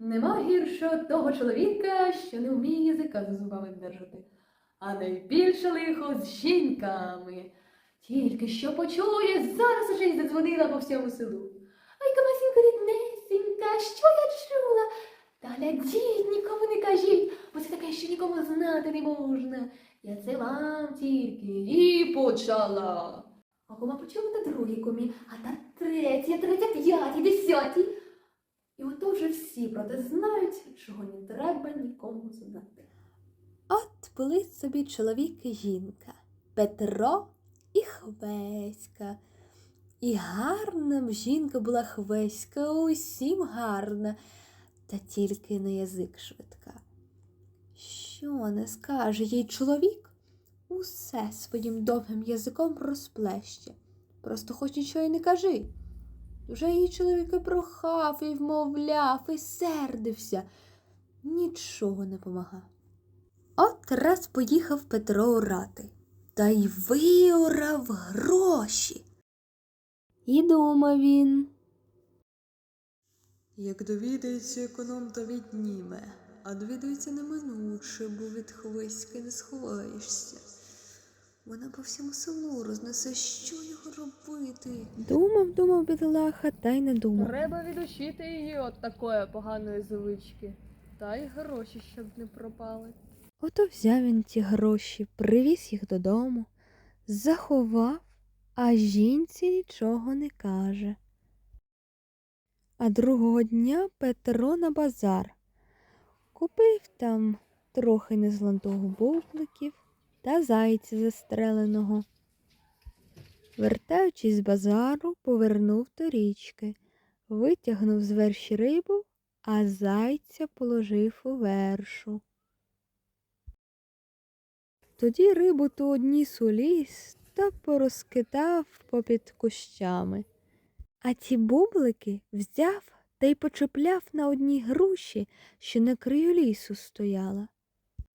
Нема гіршого того чоловіка, що не вміє язика за зубами держати. А найбільше лихо з жінками. Тільки що почує, зараз уже й задзвонила по всьому селу. Ай, камасінько ріднесенька, що я чула? Та глядіть, нікому не кажіть, бо це таке, що нікому знати не можна. Я це вам тільки і почала. А кума почула та другий комі, а та третя, третя, п'ятій, десятій. І ото вже всі про те знають, чого не треба нікому знати. От були собі чоловік і жінка Петро і Хвеська. І гарна б жінка була Хвеська, усім гарна, та тільки на язик швидка. Що не скаже їй чоловік, усе своїм довгим язиком розплеще. Просто хоч нічого й не кажи. Вже її чоловік і прохав, і вмовляв, і сердився. Нічого не помагав. От раз поїхав Петро орати, та й виорав гроші. І думав він. Як довідається економ, то відніме, а довідається неминуче, бо від хвиськи не сховаєшся. Вона по всьому селу рознесе, що його робити. Думав, думав бідолаха, та й не думав. Треба відучити її от такої поганої звички. Та й гроші, щоб не пропали. Ото взяв він ті гроші, привіз їх додому, заховав, а жінці нічого не каже. А другого дня Петро на базар купив там трохи незлантого бубликів та зайця застреленого. Вертаючись з базару, повернув до річки, витягнув з верші рибу, а зайця положив у вершу. Тоді рибу ту одніс у ліс та порозкидав попід кущами. А ті бублики взяв та й почепляв на одній груші, що на краю лісу стояла.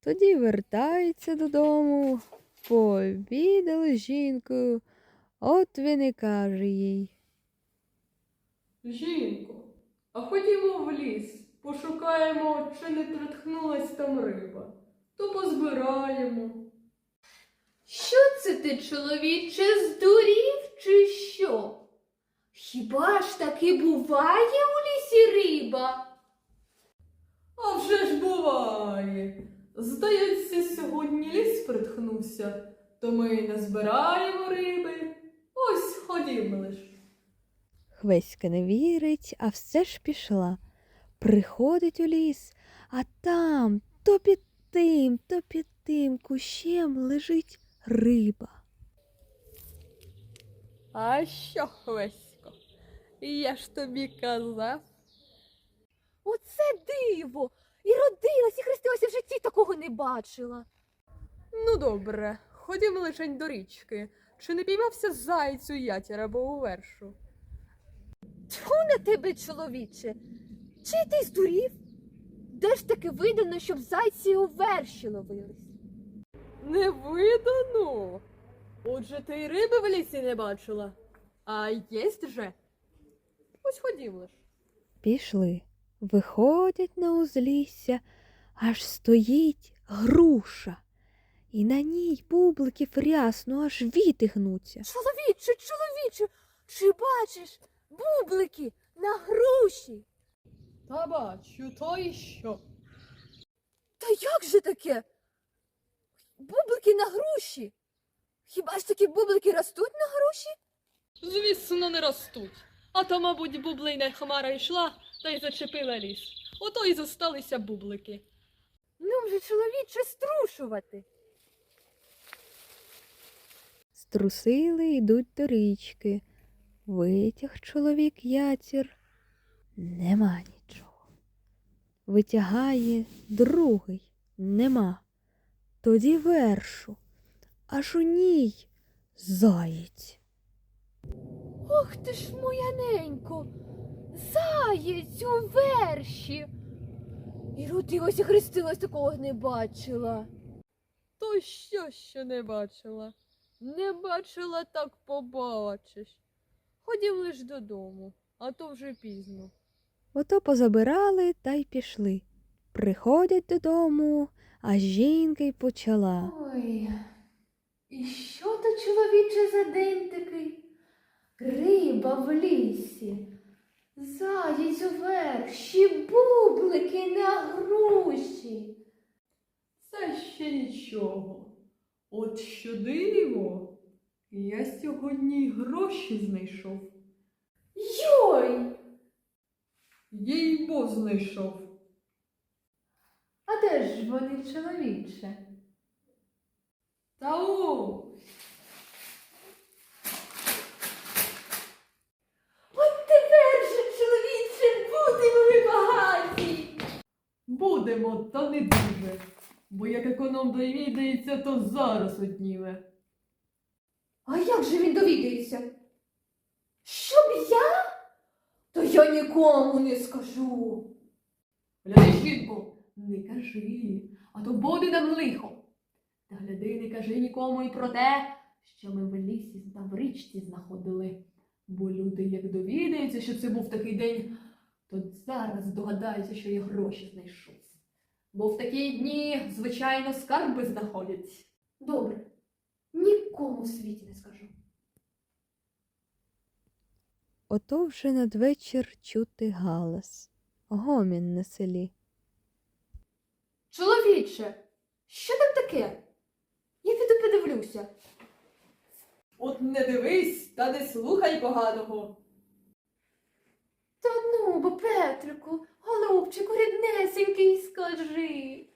Тоді вертається додому, пообідали з жінкою, от він і каже їй. Жінко, а ходімо в ліс, пошукаємо, чи не притхнулась там риба. То позбираємо. Що це ти, чоловіче, здурів чи що? Хіба ж таки буває у лісі риба? А вже ж буває. Здається, сьогодні ліс притхнувся, то ми й не збираємо риби. Ось ходімо лиш. Хвеська не вірить, а все ж пішла. Приходить у ліс, а там то під тим, то під тим кущем лежить риба. А що, Хвесько? Я ж тобі казав. Оце диво! І родилась, і хрестилася в житті такого не бачила. Ну добре, ходімо лишень до річки. Чи не піймався зайцю ятір або у вершу? Тьфу на тебе, чоловіче. Чи ти здурів? Де ж таки видано, щоб зайці у верші ловились? Не видано. Отже, ти й риби в лісі не бачила. А єсть же. Ось ходім лиш. Пішли. Виходять на узлісся, аж стоїть груша, і на ній бубликів рясно аж віти гнуться. Чоловіче, чоловіче, чи бачиш бублики на груші? Та бачу, то і що. Та як же таке? Бублики на груші? Хіба ж такі бублики ростуть на груші? Звісно, не ростуть. А то, мабуть, бублина хмара йшла та й зачепила ліс. Ото й зосталися бублики. Ну вже чоловіче струшувати. Струсили йдуть до річки. Витяг чоловік ятір. Нема нічого. Витягає другий. Нема. Тоді вершу. Аж у ній заєць. Ох ти ж моя ненько, заєць у верші. І родилась і хрестилась, такого не бачила. То що ще не бачила? Не бачила, так побачиш. Ходім лиш додому, а то вже пізно. Ото позабирали та й пішли. Приходять додому, а жінка й почала. Ой, і що то чоловіче за день такий? Риба в лісі, заєць уверх, ще бублики на груші. Це ще нічого. От що диво, я сьогодні й гроші знайшов. Йой! Їй бо знайшов. А де ж вони, чоловіче? Та о, От тепер же, чоловіче, будемо ми багаті. Будемо, та не дуже. Бо як економ довідається, то зараз одніме. А як же він довідається? Щоб я? То я нікому не скажу. Гляди, жінку, не кажи, а то буде нам лихо. Та гляди, не кажи нікому і про те, що ми в лісі та в річці знаходили. Бо люди, як довідаються, що це був такий день, то зараз догадаються, що я гроші знайшов. Бо в такі дні, звичайно, скарби знаходять. Добре, нікому в світі не скажу. Ото вже надвечір чути галас, гомін на селі. Чоловіче, що там таке? Я піду подивлюся. От не дивись та не слухай поганого. Та ну, бо Петрику, голубчику, ріднесенький, скажи.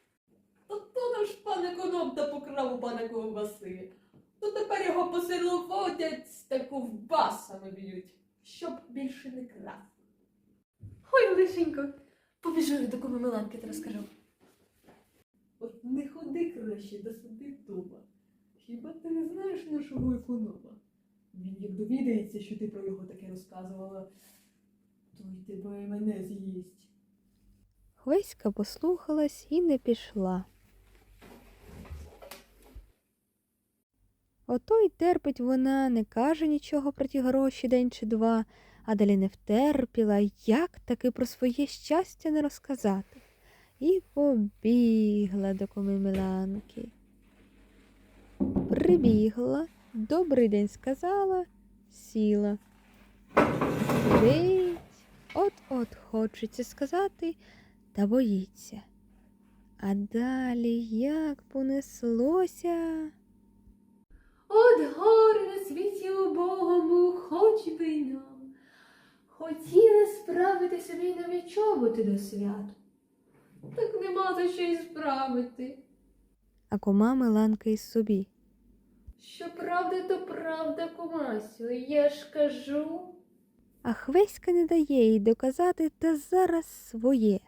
Та то наш пан економ та покрав у пана ковбаси. То тепер його по селу водять та ковбасами б'ють, щоб більше не крав. Ой, лишенько, побіжу до куми Миланки та розкажу. От не ходи краще до сади вдома. Хіба ти не знаєш нашого економа? Він як довідається, що ти про його таке розказувала, то й тебе і мене з'їсть. Хвеська послухалась і не пішла. Ото й терпить вона, не каже нічого про ті гроші день чи два, а далі не втерпіла, як таки про своє щастя не розказати. І побігла до коми. Прибігла, добрий день сказала, сіла. Сидить, от-от хочеться сказати, та боїться. А далі як понеслося. От горе на світі убогому, хоч би й нам. Хотіли справити собі нові чоботи до святу. Так нема за що й справити. А кома Миланка із собі. Що правда, то правда, кумасю, я ж кажу. А Хвеська не дає їй доказати та зараз своє.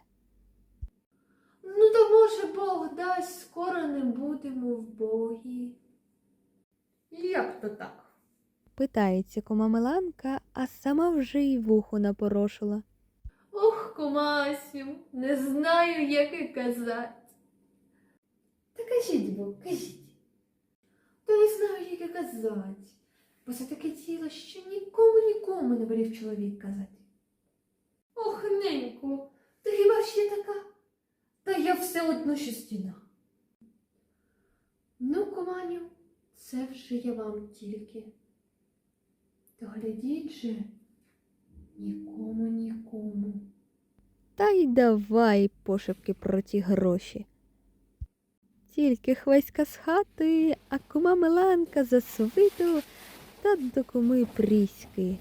Ну, то може Бог дасть, скоро не будемо в Богі. Як то так? Питається кома Миланка, а сама вже й вухо напорошила. Ох, кумасю, не знаю, як і казати. Та кажіть бо, кажіть. Та не знаю, як і казати. Бо це таке тіло, що нікому нікому не волів чоловік казати. Ох, неньку, ти хіба ще така? Та я все одно що. Ну, команю, це вже я вам тільки. Та глядіть же, нікому, нікому. Та й давай пошепки про ті гроші. Тільки Хвеська з хати, а кума Миланка за свиту та до куми Пріськи.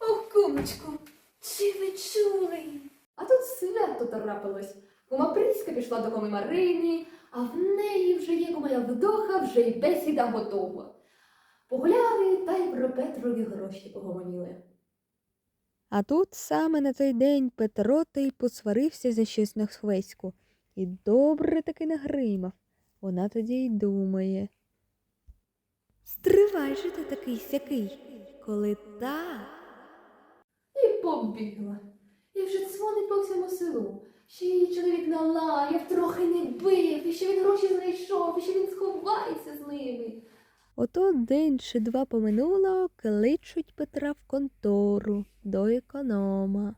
Ох, кумочку, чи ви чули? А тут свято трапилось. Кума Пріська пішла до коми Марини, а в неї вже є кума вдоха, вже й бесіда готова. Погуляли та й про Петрові гроші погомоніли. А тут саме на той день Петро та й посварився за щось на Хвеську. І добре таки нагримав. Вона тоді й думає. Стривай же ти такий сякий, коли так. І побігла. І вже дзвонить по всьому селу. Що її чоловік налаяв, трохи не бив, і що він гроші знайшов, і що він сховається з ними. Ото день чи два поминуло, кличуть Петра в контору до економа.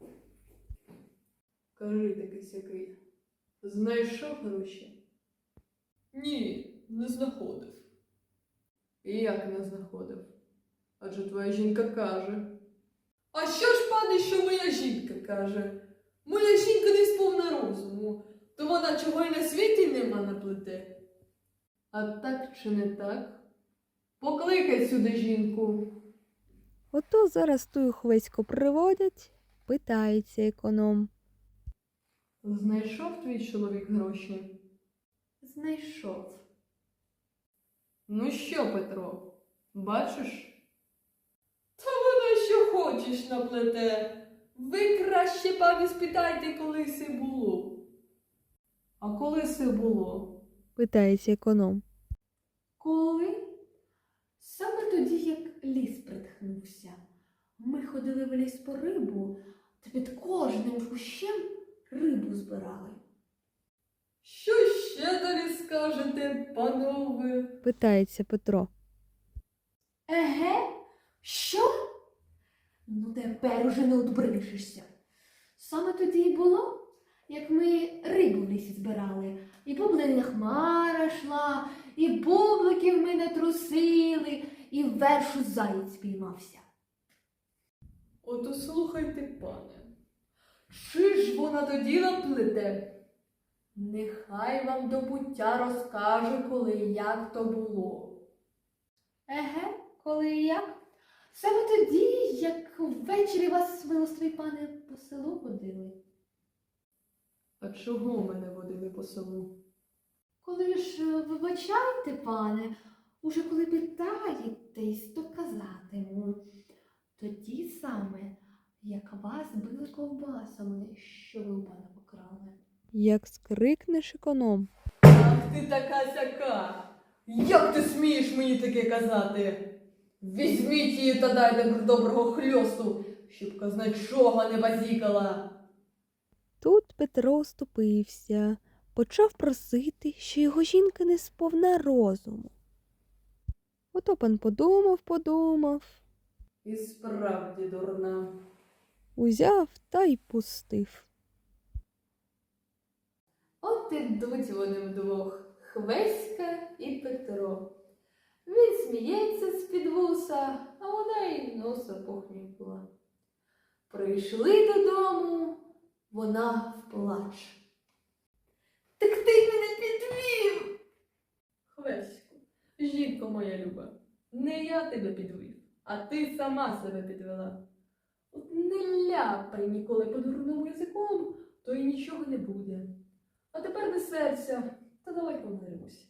Кажи таки сякий. Знайшов гроші? Ні, не знаходив. І як не знаходив? Адже твоя жінка каже. А що ж, пане, що моя жінка каже? Моя жінка не сповна розуму, то вона чого й на світі нема наплете. А так чи не так? Покликай сюди жінку. Ото зараз тую хвеську приводять, питається економ. Знайшов твій чоловік гроші? Знайшов. Ну що, Петро, бачиш? Та вона що хочеш наплете. Ви краще пані спитайте, коли це було. А коли це було? питається економ. Коли? Саме тоді, як ліс притхнувся. Ми ходили в ліс по рибу, та під кожним кущем рибу збирали. Що ще скажете, панове? питається Петро. Еге? Що? Ну тепер уже не одбришишся. Саме тоді й було, як ми рибу в лісі збирали, і бублина хмара йшла, і бубликів ми натрусили, і ввершу заєць спіймався. Ото слухайте, пане. Чи ж вона тоді наплете? Нехай вам до буття розкаже, коли і як то було. Еге, коли і як? Саме тоді, як ввечері вас, милостивий пане, по селу водили. А чого мене водили по селу? Коли ж е, вибачайте, пане, уже коли питаєтесь, то казатиму. Тоді саме, як вас били ковбасами, що ви у пана покрали. Як скрикнеш економ. Ах ти така сяка! Як ти смієш мені таке казати? Візьміть її та дайте доброго хльосту, щоб казначога не базікала. Тут Петро оступився, почав просити, що його жінка не сповна розуму. Ото пан подумав, подумав, І справді дурна. узяв та й пустив. От ідуть вони вдвох, Хвеська і Петро. Він сміється з-під вуса, а вона й носа похнюпила. Прийшли додому, вона в плач. Так ти мене підвів. Хвеську, жінко моя люба, не я тебе підвів, а ти сама себе підвела. От не ляпай ніколи по дурному язиком, то й нічого не буде. А не серця, та давай помиримось.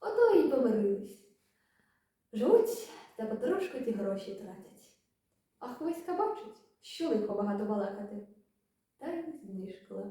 Ото й помирились. Живуть та потрошку ті гроші тратять. А хвиська бачить, що лихо багато балакати. Та й знишкла.